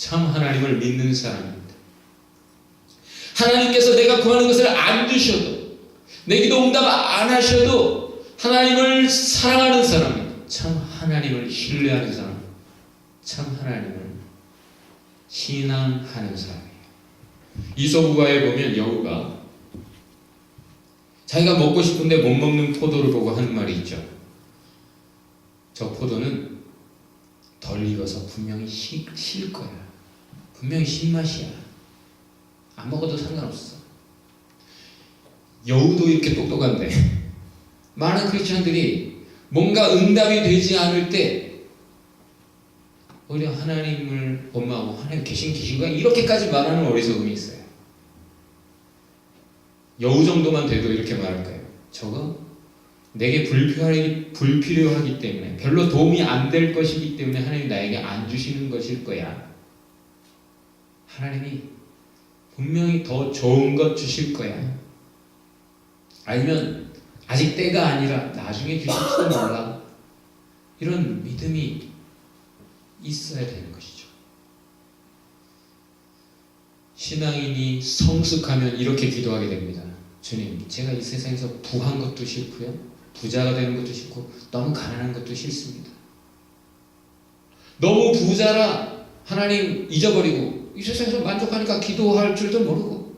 참 하나님을 믿는 사람입니다. 하나님께서 내가 구하는 것을 안 주셔도 내 기도 응답 안 하셔도 하나님을 사랑하는 사람, 참 하나님을 신뢰하는 사람, 참 하나님을 신앙하는 사람이에요. 이소부가에 보면 여우가 자기가 먹고 싶은데 못 먹는 포도를 보고 하는 말이 있죠. 저 포도는 덜 익어서 분명히 시, 실 거야. 분명히 신맛이야. 안 먹어도 상관없어. 여우도 이렇게 똑똑한데 많은 크리스천들이 뭔가 응답이 되지 않을 때 오히려 하나님을 원망하고 하나님 계신 계신 거야 이렇게까지 말하는 어리석음이 있어요. 여우 정도만 돼도 이렇게 말할까요? 저거 내게 불필요하기, 불필요하기 때문에 별로 도움이 안 될 것이기 때문에 하나님 나에게 안 주시는 것일 거야. 하나님이 분명히 더 좋은 것 주실 거야. 아니면 아직 때가 아니라 나중에 주실지도 몰라. 이런 믿음이 있어야 되는 것이죠. 신앙인이 성숙하면 이렇게 기도하게 됩니다. 주님, 제가 이 세상에서 부한 것도 싫고요. 부자가 되는 것도 싫고 너무 가난한 것도 싫습니다. 너무 부자라 하나님 잊어버리고 이 세상에서 만족하니까 기도할 줄도 모르고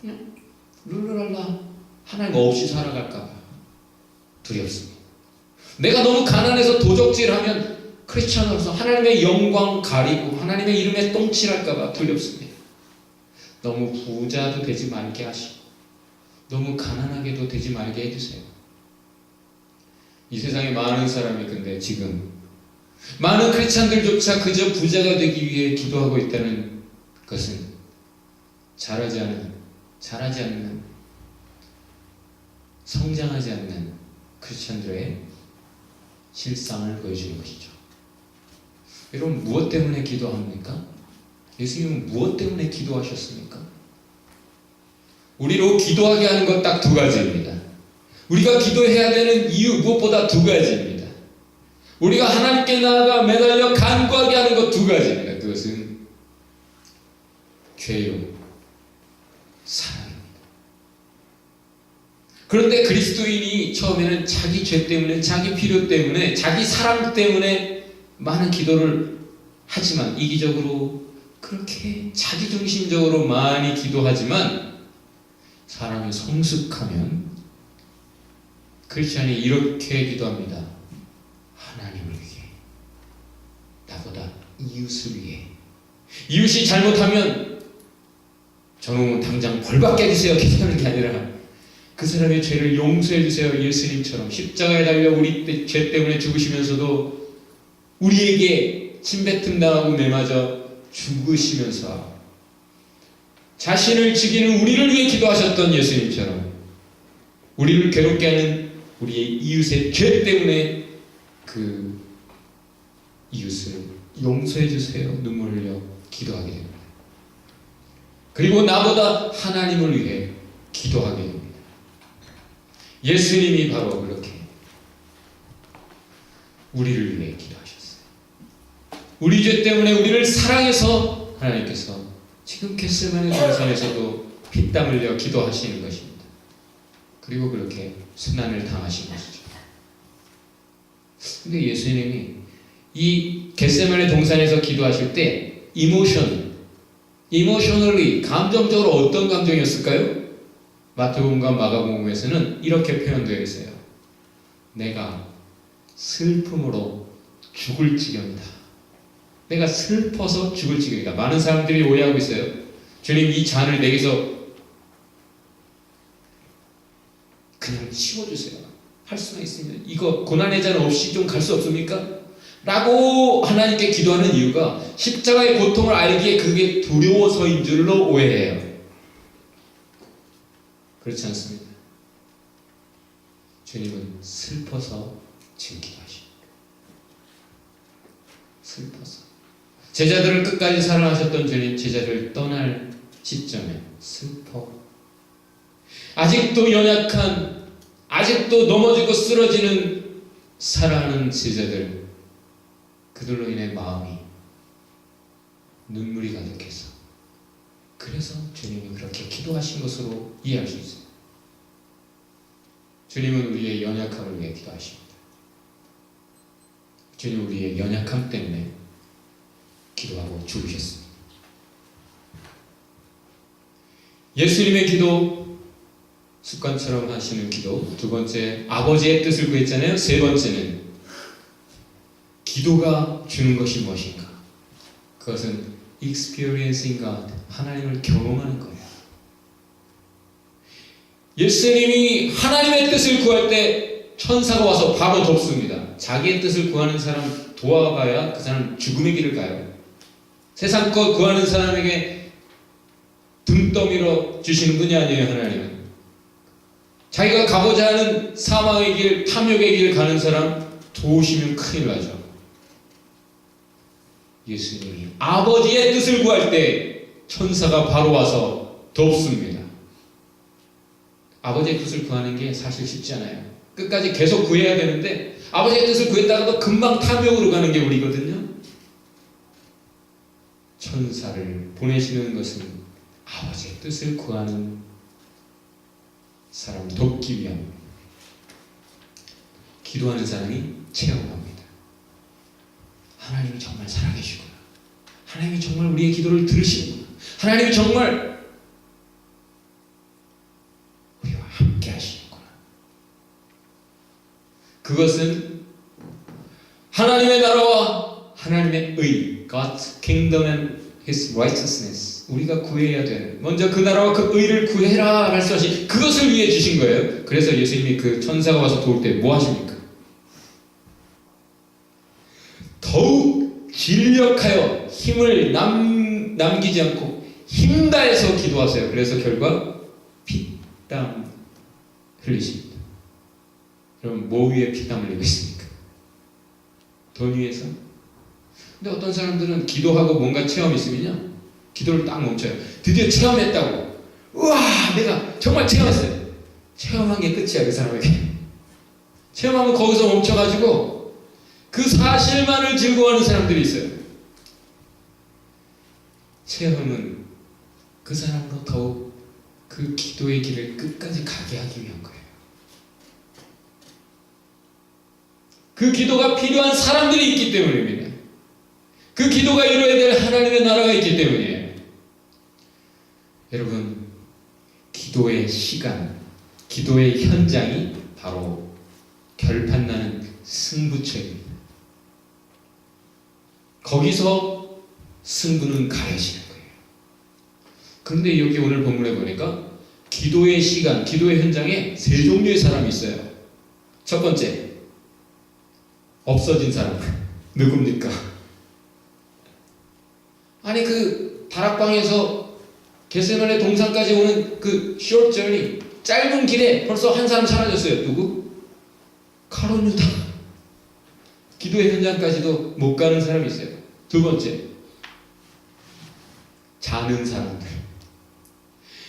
그냥 룰루랄라 하나님 없이 살아갈까 봐 두렵습니다. 내가 너무 가난해서 도적질하면 크리스천으로서 하나님의 영광 가리고 하나님의 이름에 똥칠할까 봐 두렵습니다. 너무 부자도 되지 말게 하시고 너무 가난하게도 되지 말게 해주세요. 이 세상에 많은 사람이 근데 지금 많은 크리스찬들조차 그저 부자가 되기 위해 기도하고 있다는 것은 잘하지 않은 잘하지 않는 성장하지 않는 크리스찬들의 실상을 보여주는 것이죠. 여러분 무엇 때문에 기도합니까? 예수님은 무엇 때문에 기도하셨습니까? 우리로 기도하게 하는 것 딱 두 가지입니다. 우리가 기도해야 되는 이유 무엇보다 두 가지입니다. 우리가 하나님께 나아가 매달려 간구하게 하는 것 두 가지입니다. 그것은 죄요, 사랑입니다. 그런데 그리스도인이 처음에는 자기 죄 때문에, 자기 필요 때문에, 자기 사랑 때문에 많은 기도를 하지만 이기적으로 그렇게 자기 중심적으로 많이 기도하지만 사람이 성숙하면 크리스천이 이렇게 기도합니다. 하나님을 위해 나보다 이웃을 위해. 이웃이 잘못하면 저놈은 당장 벌받게 해주세요. 기도하는 게 아니라 그 사람의 죄를 용서해 주세요. 예수님처럼. 십자가에 달려 우리 때- 죄 때문에 죽으시면서도 우리에게 침뱉음 당하고 매맞아 죽으시면서 자신을 죽이는 우리를 위해 기도하셨던 예수님처럼 우리를 괴롭게 하는 우리의 이웃의 죄 때문에 그 이웃을 용서해 주세요. 눈물 흘려 기도하게 됩니다. 그리고 나보다 하나님을 위해 기도하게 됩니다. 예수님이 바로 그렇게 우리를 위해 기도하셨어요. 우리 죄 때문에 우리를 사랑해서 하나님께서 지금 겟세만의 동산에서도 피땀 흘려 기도하시는 것입니다. 그리고 그렇게 순환을 당하신 것이죠. 근데 예수님이 이 겟세만의 동산에서 기도하실 때 이모션, 이모셔널리 감정적으로 어떤 감정이었을까요? 마태복음과 마가복음에서는 이렇게 표현되어 있어요. 내가 슬픔으로 죽을 지경이다. 내가 슬퍼서 죽을 지경이다. 많은 사람들이 오해하고 있어요. 주님 이 잔을 내게서 그냥 치워주세요. 할 수만 있으면 이거 고난의 잔 없이 좀 갈 수 없습니까? 라고 하나님께 기도하는 이유가 십자가의 고통을 알기에 그게 두려워서인 줄로 오해해요. 그렇지 않습니다. 주님은 슬퍼서 지금 기도하십니다. 슬퍼서. 제자들을 끝까지 사랑하셨던 주님, 제자를 떠날 시점에 슬퍼. 아직도 연약한, 아직도 넘어지고 쓰러지는 사랑하는 제자들, 그들로 인해 마음이 눈물이 가득해서 그래서 주님이 그렇게 기도하신 것으로 이해할 수 있어요. 주님은 우리의 연약함을 위해 기도하십니다. 주님 우리의 연약함 때문에 기도하고 죽으셨습니다. 예수님의 기도 습관처럼 하시는 기도 두 번째 아버지의 뜻을 구했잖아요. 세 번째는 기도가 주는 것이 무엇인가? 그것은 experiencing God 하나님을 경험하는 거예요. 예수님이 하나님의 뜻을 구할 때 천사가 와서 바로 돕습니다. 자기의 뜻을 구하는 사람 도와봐야 그 사람 죽음의 길을 가요. 세상 것 구하는 사람에게 등 떠밀어 주시는 분이 아니에요, 하나님은. 자기가 가고자 하는 사망의 길, 탐욕의 길 가는 사람 도우시면 큰일 나죠. 예수님이 아버지의 뜻을 구할 때 천사가 바로 와서 돕습니다. 아버지의 뜻을 구하는 게 사실 쉽지 않아요. 끝까지 계속 구해야 되는데 아버지의 뜻을 구했다가도 금방 탐욕으로 가는 게 우리거든요. 천사를 보내시는 것은 아버지의 뜻을 구하는 사람을 돕기 위함입니다. 기도하는 사람이 체험합니다. 하나님이 정말 살아계시구나. 하나님이 정말 우리의 기도를 들으시구나. 하나님이 정말 우리와 함께 하시는구나. 그것은 하나님의 나라와 하나님의 의, God's kingdom and His righteousness. 우리가 구해야 되는 먼저 그 나라와 그 의를 구해라 말씀하신 그것을 위해 주신 거예요. 그래서 예수님이 그 천사가 와서 도울 때 뭐 하십니까? 더욱 진력하여 힘을 남, 남기지 않고 힘 다해서 기도하세요. 그래서 결과 피땀 흘리십니다. 그럼 뭐 위에 피땀 흘리고 있습니까? 돈 위에서? 근데 어떤 사람들은 기도하고 뭔가 체험이 있으면요. 기도를 딱 멈춰요. 드디어 체험했다고. 우와, 내가 정말 체험했어요. 체험한 게 끝이야, 그 사람에게. 체험하면 거기서 멈춰가지고 그 사실만을 즐거워하는 사람들이 있어요. 체험은 그 사람으로 더욱 그 기도의 길을 끝까지 가게 하기 위한 거예요. 그 기도가 필요한 사람들이 있기 때문입니다. 그 기도가 이루어야 될 하나님의 나라가 있기 때문이에요. 여러분, 기도의 시간, 기도의 현장이 바로 결판나는 승부처입니다. 거기서 승부는 가려지는 거예요. 그런데 여기 오늘 본문에 보니까 기도의 시간, 기도의 현장에 세 종류의 사람이 있어요. 첫 번째, 없어진 사람. 누굽니까? 아니 그 다락방에서 게세마네 동산까지 오는 그 short journey 짧은 길에 벌써 한 사람 사라졌어요. 누구? 카론 유다. 기도의 현장까지도 못 가는 사람이 있어요. 두 번째, 자는 사람들.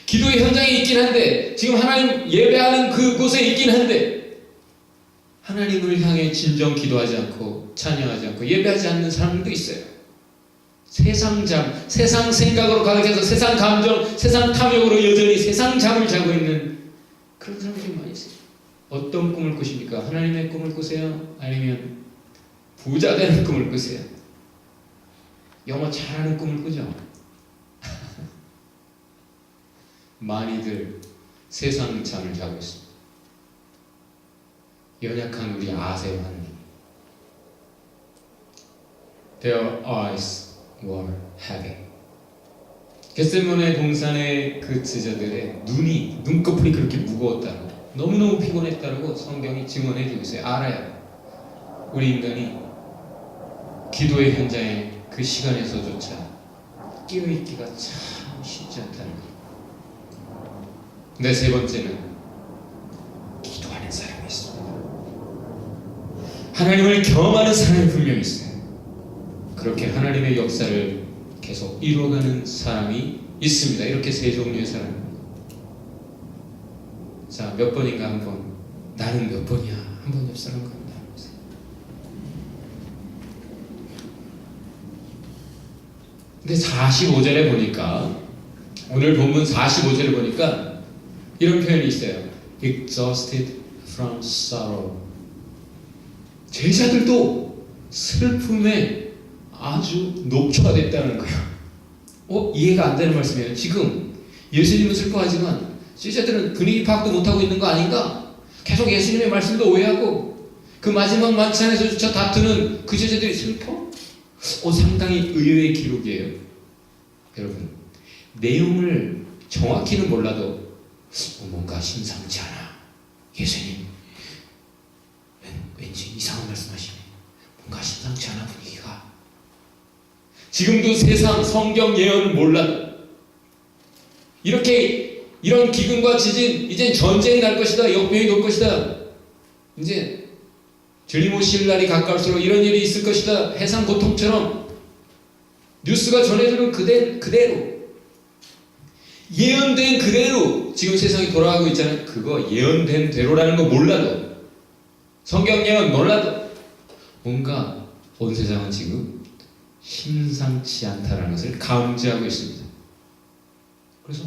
기도의 현장에 있긴 한데 지금 하나님 예배하는 그곳에 있긴 한데 하나님을 향해 진정 기도하지 않고 찬양하지 않고 예배하지 않는 사람들도 있어요. 세상 잠, 세상 생각으로 가득해서 세상 감정, 세상 탐욕으로 여전히 세상 잠을 자고 있는 그런 사람들이 많이 있어요. 어떤 꿈을 꾸십니까? 하나님의 꿈을 꾸세요? 아니면 부자 되는 꿈을 꾸세요? 영어 잘하는 꿈을 꾸죠? 많이들 세상 잠을 자고 있습니다. 연약한 우리 아세요. Their eyes were heavy. 겟세몬의 동산의 그 지자들의 눈이 눈꺼풀이 그렇게 무거웠다고 너무너무 피곤했다고 성경이 증언해 주고 있어요. 알아요. 우리 인간이 기도의 현장에 그 시간에서조차 끼어 있기가 참 쉽지 않다는 거. 네, 세 번째는 기도하는 사람이 있습니다. 하나님을 경험하는 사람이 분명히 있어요. 그렇게 하나님의 역사를 계속 이루어가는 사람이 있습니다. 이렇게 세 종류의 사람. 자, 몇 번인가 한 번 나는 몇 번이야? 한 번 옆 사람과 나눠보세요. 근데 45절에 보니까 오늘 본문 45절에 보니까 이런 표현이 있어요. exhausted from sorrow. 제자들도 슬픔에 아주 녹초가 됐다는 거예요. 어? 이해가 안 되는 말씀이에요. 지금 예수님은 슬퍼하지만 제자들은 분위기 파악도 못하고 있는 거 아닌가? 계속 예수님의 말씀도 오해하고 그 마지막 만찬에서조차 다투는 그 제자들이 슬퍼? 어, 상당히 의외의 기록이에요. 여러분, 내용을 정확히는 몰라도 어, 뭔가 심상치 않아. 예수님, 왠, 왠지 이상한 말씀하시네. 뭔가 심상치 않아 분위기가. 지금도 세상 성경 예언을 몰라도 이렇게 이런 기근과 지진, 이제 전쟁이 날 것이다, 역병이 올 것이다. 이제 들림오실 날이 가까울수록 이런 일이 있을 것이다. 해상 고통처럼 뉴스가 전해주는 그대, 그대로 예언된 그대로 지금 세상이 돌아가고 있잖아요. 그거 예언된 대로라는 거 몰라도 성경 예언 몰라도 뭔가 온 세상은 지금 심상치 않다라는 것을 감지하고 있습니다. 그래서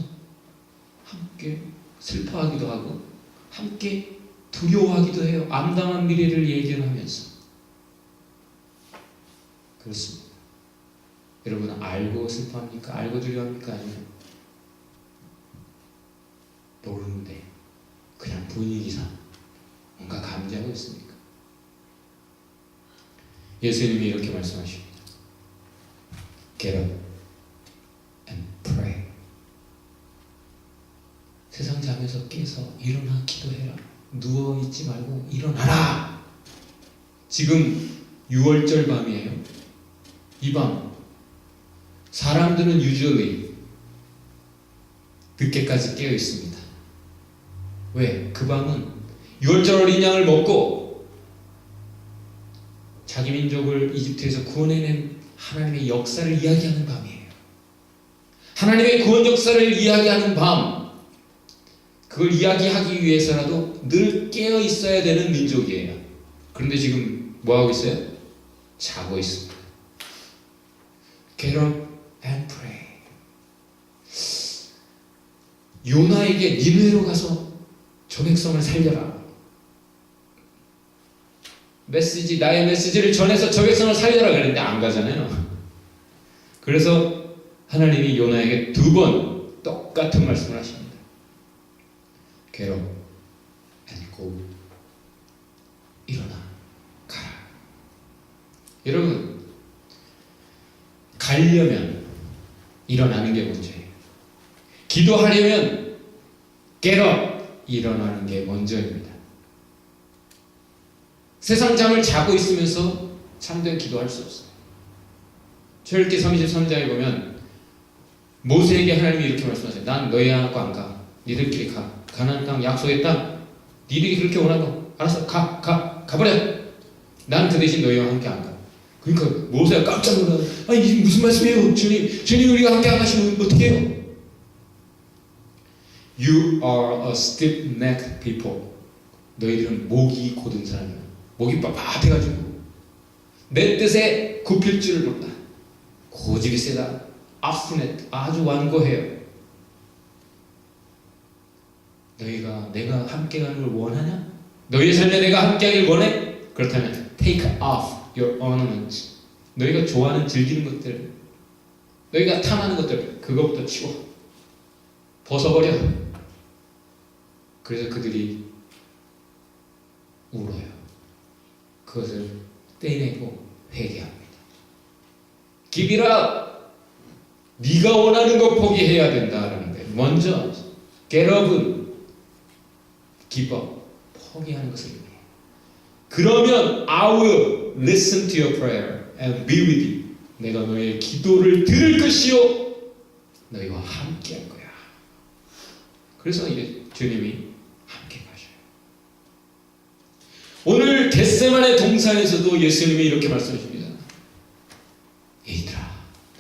함께 슬퍼하기도 하고 함께 두려워하기도 해요. 암담한 미래를 예견하면서 그렇습니다. 여러분 알고 슬퍼합니까? 알고 두려워합니까? 아니면 모르는데 그냥 분위기상 뭔가 감지하고 있습니까? 예수님이 이렇게 말씀하십니다. Get up and pray. 세상 잠에서 깨서 일어나 기도해라. 누워 있지 말고 일어나라. 지금 6월절 밤이에요. 이 밤 사람들은 usually 늦게까지 깨어 있습니다. 왜? 그 밤은 6월절 어린 양을 먹고 자기 민족을 이집트에서 구원해낸 하나님의 역사를 이야기하는 밤이에요. 하나님의 구원 역사를 이야기하는 밤. 그걸 이야기하기 위해서라도 늘 깨어 있어야 되는 민족이에요. 그런데 지금 뭐 하고 있어요? 자고 있습니다. Get up and pray. 요나에게 니느웨로 가서 저 백성을 살려라. 메시지 나의 메시지를 전해서 저 백성을 살려라 그랬는데 안 가잖아요. 그래서 하나님이 요나에게 두 번 똑같은 말씀을 하십니다. And go. 일어나 가라. 여러분 가려면 일어나는 게 먼저예요. 기도하려면 up 일어나는 게 먼저입니다. 세상 잠을 자고 있으면서 참된 기도할 수 없어요. 출애굽기 33장에 보면 모세에게 하나님이 이렇게 말씀하세요. 난 너희하고 안 가. 니들끼리 가. 가나안 땅 약속의 땅. 니들이 그렇게 원하고 알았어. 가. 가. 가버려. 난 그 대신 너희와 함께 안 가. 그러니까 모세가 깜짝 놀라. 아니 이게 무슨 말씀이에요? 주님, 주님 우리가 함께 안 가시면 어떻게 해요? You are a stiff-necked people. 너희들은 목이 곧은 사람이야. 목이 빳빳해가지고 내 뜻에 굽힐 줄을 몰라. 고집이 세다. obstinate. 아주 완고해요. 너희가 내가 함께 가는 걸 원하냐? 너희의 삶에 내가 함께하길 원해? 그렇다면 take off your ornaments. 너희가 좋아하는 즐기는 것들, 너희가 탐하는 것들 그것부터 치워 벗어버려. 그래서 그들이 울어요. 그것을 떼내고 회개합니다. Up. 네가 원하는 거 포기해야 된다라는데 먼저 give up 포기하는 것을 의미해요. 그러면 I will listen to your prayer and be with you. 내가 너의 기도를 들을 것이요 너희와 함께 할 거야. 그래서 이제 주님이 함께. 오늘 겟세만의 동산에서도 예수님이 이렇게 말씀하십니다. 얘들아,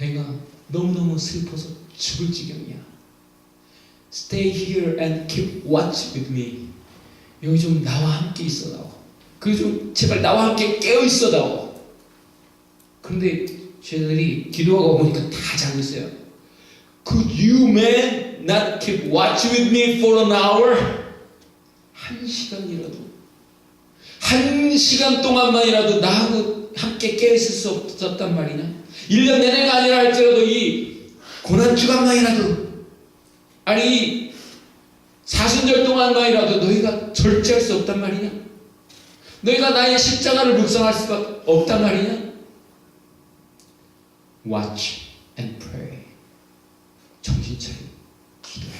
내가 너무너무 슬퍼서 죽을 지경이야. Stay here and keep watch with me. 여기 좀 나와 함께 있어다오. 그좀 제발 나와 함께 깨어 있어다오. 그런데 쟤들이 기도하고 보니까 다 자고 있어요. Could you man not keep watch with me for an hour? 한 시간이라도 한 시간 동안만이라도 나하고 함께 깨어 있을 수 없었단 말이냐? 1년 내내가 아니라 할지라도 이 고난 주간만이라도 아니 사순절 동안만이라도 너희가 절제할 수 없단 말이냐? 너희가 나의 십자가를 묵상할 수가 없단 말이냐? Watch and pray. 정신 차리고 기도해.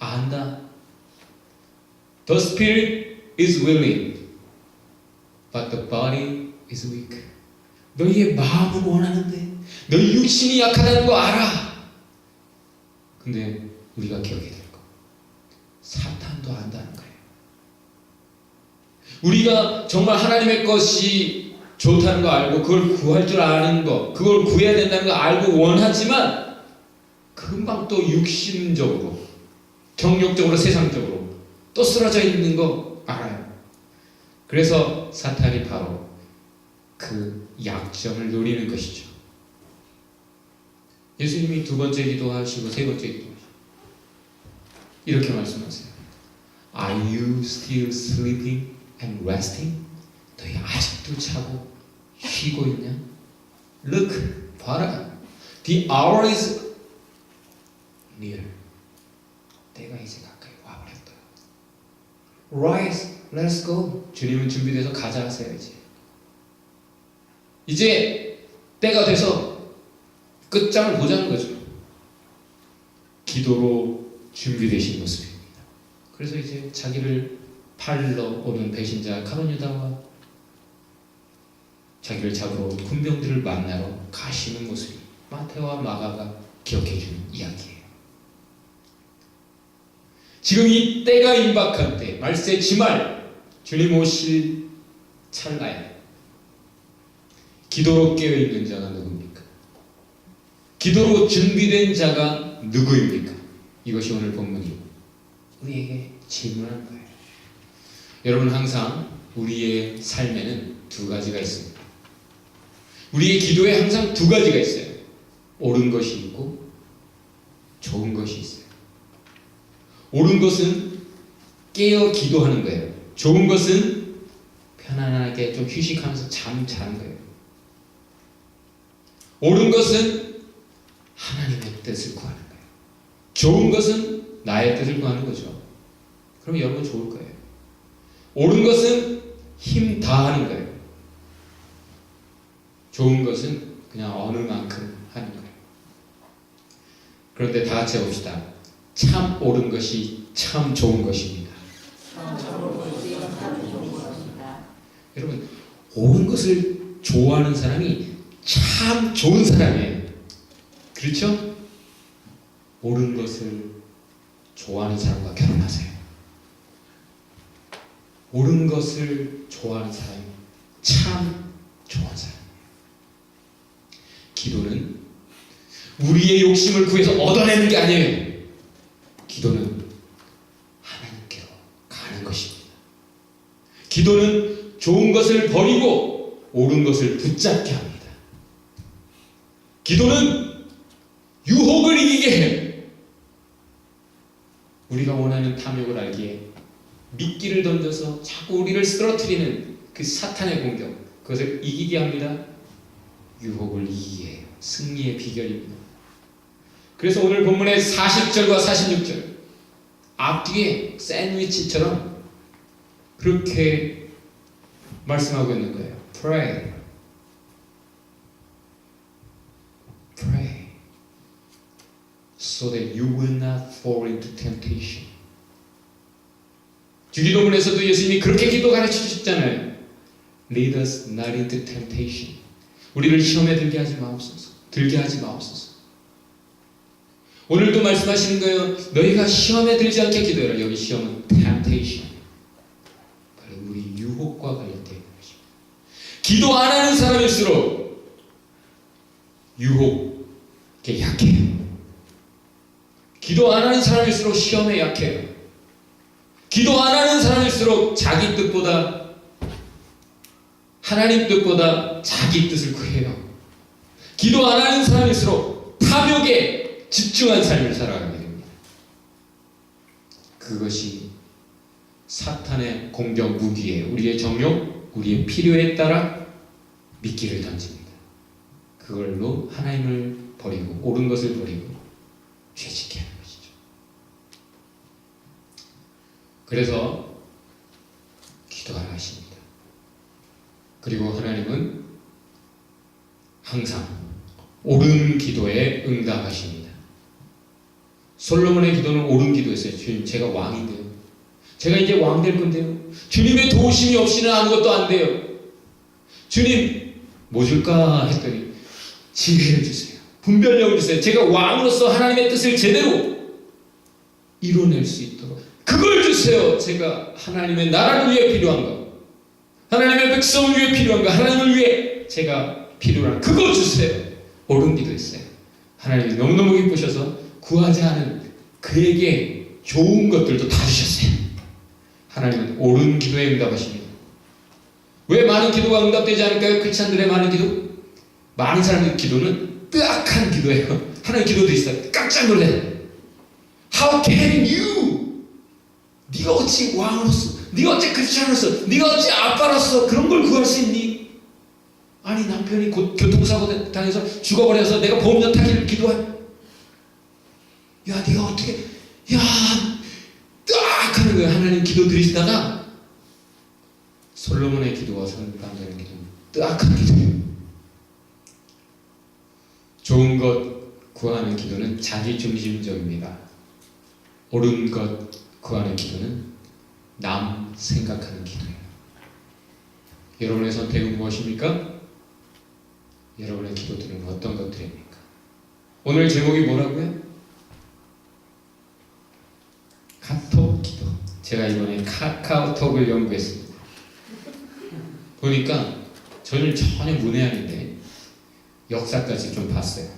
안다. The spirit is willing, but the body is weak. 너희의 마음은 원하는데 너희 육신이 약하다는 거 알아. 근데 우리가 기억해야 될 거. 사탄도 안다는 거예요. 우리가 정말 하나님의 것이 좋다는 거 알고 그걸 구할 줄 아는 거, 그걸 구해야 된다는 거 알고 원하지만 금방 또 육신적으로, 경력적으로, 세상적으로 또 쓰러져 있는 거. 그래서 사탄이 바로 그 약점을 노리는 것이죠. 예수님이 두 번째 기도하시고 세 번째 기도하시고 이렇게 말씀하세요. Are you still sleeping and resting? 너희 아직도 자고 쉬고 있냐? Look, 봐라. The hour is near. 때가 이제 가까이 와버렸다. Rise, let's go. 주님은 준비돼서 가자 하세요 이제. 이제 때가 돼서 끝장을 보자는 거죠. 기도로 준비되신 모습입니다. 그래서 이제 자기를 팔러 오는 배신자 카론유다와 자기를 잡으러 군병들을 만나러 가시는 모습이 마테와 마가가 기억해 주는 이야기예요. 지금 이 때가 임박한 때, 말세 지말, 주님 오실 찰나에 기도로 깨어 있는 자가 누굽니까? 기도로 준비된 자가 누구입니까? 이것이 오늘 본문이 우리에게 질문하는 거예요. 여러분 항상 우리의 삶에는 두 가지가 있습니다. 우리의 기도에 항상 두 가지가 있어요. 옳은 것이 있고 좋은 것이 있어요. 옳은 것은 깨어 기도하는 거예요. 좋은 것은 편안하게 좀 휴식하면서 잠 자는 거예요. 옳은 것은 하나님의 뜻을 구하는 거예요. 좋은 것은 나의 뜻을 구하는 거죠. 그럼 여러분 좋을 거예요. 옳은 것은 힘 다하는 거예요. 좋은 것은 그냥 어느 만큼 하는 거예요. 그런데 다 같이 해봅시다. 참 옳은 것이 참 좋은 것입니다. 여러분, 옳은 것을 좋아하는 사람이 참 좋은 사람이에요. 그렇죠? 옳은 것을 좋아하는 사람과 결혼하세요. 옳은 것을 좋아하는 사람이 참 좋은 사람이에요. 기도는 우리의 욕심을 구해서 얻어내는 게 아니에요. 기도는 하나님께로 가는 것입니다. 기도는 좋은 것을 버리고 옳은 것을 붙잡게 합니다. 기도는 유혹을 이기게 해요. 우리가 원하는 탐욕을 알기에 미끼를 던져서 자꾸 우리를 쓰러뜨리는 그 사탄의 공격, 그것을 이기게 합니다. 유혹을 이기게 해요. 승리의 비결입니다. 그래서 오늘 본문의 40절과 46절 앞뒤에 샌드위치처럼 그렇게 말씀하고 있는 거예요. Pray. Pray. So that you will not fall into temptation. 주기도문에서도 예수님이 그렇게 기도 가르쳐 주셨잖아요. Lead us not into temptation. 우리를 시험에 들게 하지 마옵소서. 들게 하지 마옵소서. 오늘도 말씀하시는 거예요. 너희가 시험에 들지 않게 기도해라. 여기 시험은 temptation. 바로 우리 유혹과 관련되어 있는 것입니다. 기도 안 하는 사람일수록 유혹에 약해요. 기도 안 하는 사람일수록 시험에 약해요. 기도 안 하는 사람일수록 자기 뜻보다 하나님 뜻보다 자기 뜻을 구해요. 기도 안 하는 사람일수록 탐욕에 집중한 삶을 살아가게 됩니다. 그것이 사탄의 공격 무기에 우리의 정욕, 우리의 필요에 따라 미끼를 던집니다. 그걸로 하나님을 버리고 옳은 것을 버리고 죄짓게 하는 것이죠. 그래서 기도하라 하십니다. 그리고 하나님은 항상 옳은 기도에 응답하십니다. 솔로몬의 기도는 옳은 기도였어요. 주님, 제가 왕인데요. 제가 이제 왕 될 건데요. 주님의 도우심이 없이는 아무것도 안 돼요. 주님, 뭐 줄까 했더니 지혜를 주세요. 분별력을 주세요. 제가 왕으로서 하나님의 뜻을 제대로 이뤄낼 수 있도록 그걸 주세요. 제가 하나님의 나라를 위해 필요한 거, 하나님의 백성을 위해 필요한 거, 하나님을 위해 제가 필요한 그거 주세요. 옳은 기도했어요. 하나님이 너무너무 기쁘셔서 구하지 않은 그에게 좋은 것들도 다 주셨어요. 하나님은 옳은 기도에 응답하십니다. 왜 많은 기도가 응답되지 않을까요? 크리스찬들의 많은 기도? 많은 사람들의 기도는 뜨악한 기도예요. 하나님 기도도 있어요. 깜짝 놀래. How can you? 네가 어찌 왕으로서, 네가 어찌 크리스찬으로서, 네가 어찌 아빠로서 그런 걸 구할 수 있니? 아니 남편이 곧 교통사고 당해서 죽어버려서 내가 보험료 타기를 기도해. 야, 네가 어떻게? 야, 딱 하는 거예요. 하나님 기도 드리시다가 솔로몬의 기도와 성감되는 기도는 뜨악한 기도예요. 좋은 것 구하는 기도는 자기 중심적입니다. 옳은 것 구하는 기도는 남 생각하는 기도예요. 여러분의 선택은 무엇입니까? 여러분의 기도들은 어떤 것들입니까? 오늘 제목이 뭐라고요? 카톡 기도. 제가 이번에 카카오톡을 연구했습니다. 보니까 저는 전혀 문외한인데 역사까지 좀 봤어요.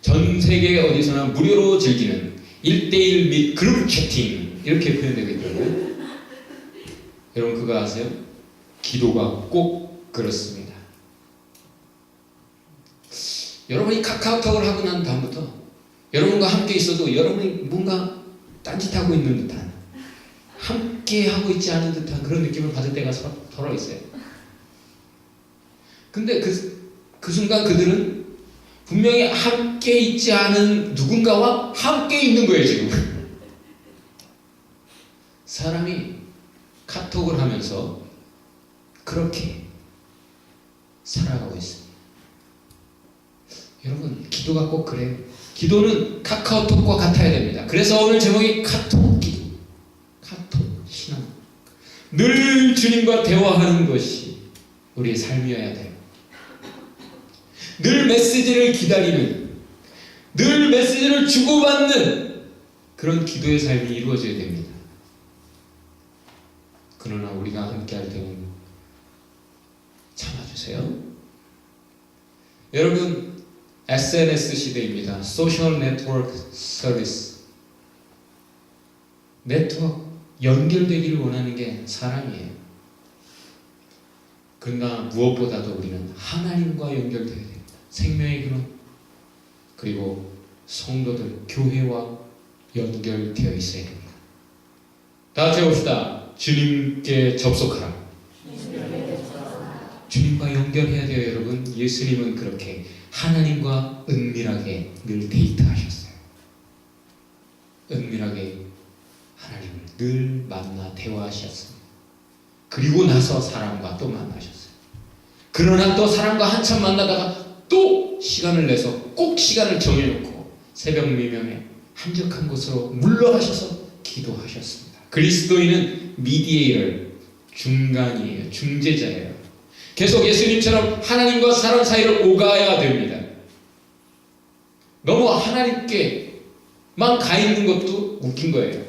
전 세계 어디서나 무료로 즐기는 1대1 및 그룹 채팅 이렇게 표현되고 있더라고요. 여러분 그거 아세요? 기도가 꼭 그렇습니다. 여러분이 카카오톡을 하고 난 다음부터 여러분과 함께 있어도 여러분이 뭔가 딴짓하고 있는 듯한 함께 하고 있지 않은 듯한 그런 느낌을 받을 때가 서, 서로 있어요. 근데 그, 그 순간 그들은 분명히 함께 있지 않은 누군가와 함께 있는 거예요, 지금. 사람이 카톡을 하면서 그렇게 살아가고 있습니다. 여러분, 기도가 꼭 그래요. 기도는 카카오톡과 같아야 됩니다. 그래서 오늘 제목이 카톡. 카톡 신앙. 늘 주님과 대화하는 것이 우리의 삶이어야 돼요. 늘 메시지를 기다리는, 늘 메시지를 주고받는 그런 기도의 삶이 이루어져야 됩니다. 그러나 우리가 함께 할 때는 참아주세요. 여러분, SNS 시대입니다. 소셜 네트워크 서비스. 네트워크 연결되기를 원하는 게 사람이에요. 그러나 무엇보다도 우리는 하나님과 연결되어야 됩니다. 생명의 근원 그리고 성도들 교회와 연결되어 있어야 됩니다. 다 같이 봅시다. 주님께 접속하라. 주님과 연결해야 돼요, 여러분. 예수님은 그렇게 하나님과 은밀하게 늘 데이트하셨어요. 은밀하게 하나님을 늘 만나 대화하셨습니다. 그리고 나서 사람과 또 만나셨어요. 그러나 또 사람과 한참 만나다가 또 시간을 내서 꼭 시간을 정해놓고 새벽 미명에 한적한 곳으로 물러가셔서 기도하셨습니다. 그리스도인은 미디에이터, 중간이에요. 중재자예요. 계속 예수님처럼 하나님과 사람 사이를 오가야 됩니다. 너무 하나님께만 가 있는 것도 웃긴 거예요.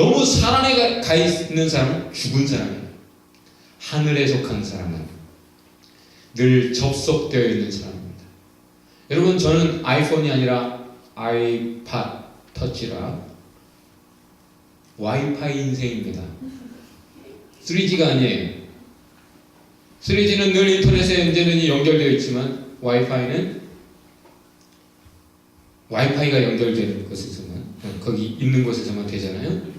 너무 사람에 가 있는 사람은 죽은 사람이에요. 하늘에 속한 사람은 늘 접속되어 있는 사람입니다. 여러분 저는 아이폰이 아니라 아이팟 터치라 와이파이 인생입니다. 3G가 아니에요. 3G는 늘 인터넷에 언제든지 연결되어 있지만 와이파이는 와이파이가 연결되는 곳에서만 어, 거기 있는 곳에서만 되잖아요.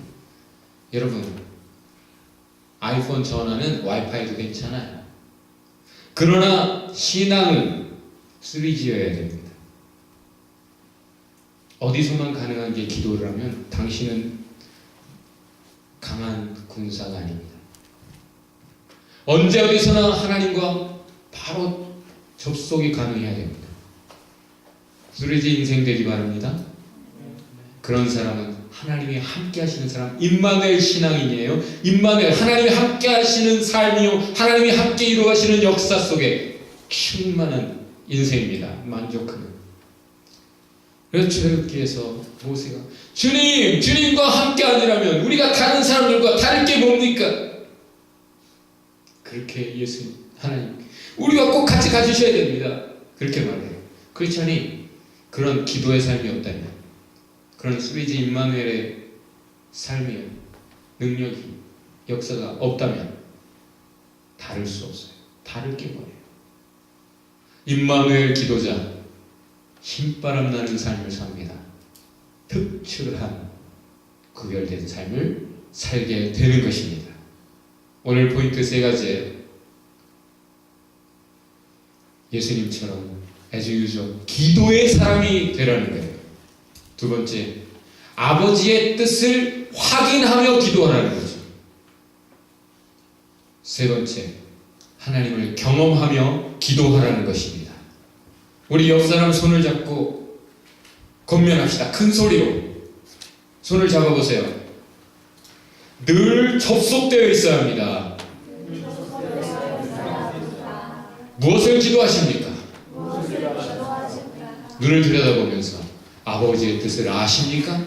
여러분 아이폰 전화는 와이파이도 괜찮아요. 그러나 신앙은 3G여야 됩니다. 어디서만 가능한 게 기도를 하면 당신은 강한 군사가 아닙니다. 언제 어디서나 하나님과 바로 접속이 가능해야 됩니다. 3G 인생 되기 바랍니다. 그런 사람은 하나님이 함께 하시는 사람 임마누엘 신앙인이에요. 임마누엘 하나님이 함께 하시는 삶이요. 하나님이 함께 이루어 가시는 역사 속에 충만한 인생입니다. 만족하는. 그래서 출애굽기에서 모세가 주님, 주님과 함께 아니라면 우리가 다른 사람들과 다를 게 뭡니까? 그렇게 예수님, 하나님, 우리가 꼭 같이 가주셔야 됩니다. 그렇게 말해요. 크리스천이 그런 기도의 삶이 없다면, 그런 수리지 임마누엘의 삶이 능력이 역사가 없다면 다를 수 없어요. 다를 게 뭐예요? 임마누엘 기도자 힘바람 나는 삶을 삽니다. 특출한 구별된 삶을 살게 되는 것입니다. 오늘 포인트 세 가지예요. 예수님처럼 as usual 기도의 사람이 되라는 거예요. 두 번째, 아버지의 뜻을 확인하며 기도하라는 거죠. 세 번째, 하나님을 경험하며 기도하라는 것입니다. 우리 옆 사람 손을 잡고 건면합시다. 큰 소리로 손을 잡아보세요. 늘 접속되어 있어야 합니다. 무엇을 기도하십니까? 눈을 들여다보면서 아버지의 뜻을 아십니까?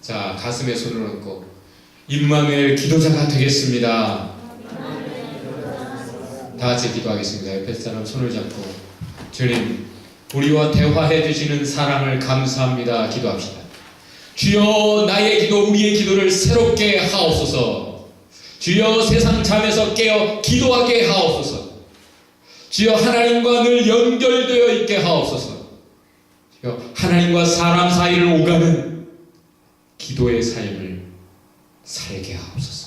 자, 가슴에 손을 얹고 임마누엘 기도자가 되겠습니다. 다 같이 기도하겠습니다. 옆에 사람 손을 잡고 주님 우리와 대화해 주시는 사랑을 감사합니다. 기도합시다. 주여 나의 기도 우리의 기도를 새롭게 하옵소서. 주여 세상 잠에서 깨어 기도하게 하옵소서. 주여 하나님과 늘 연결되어 있게 하옵소서. 주여 하나님과 사람 사이를 오가는 기도의 삶을 살게 하옵소서.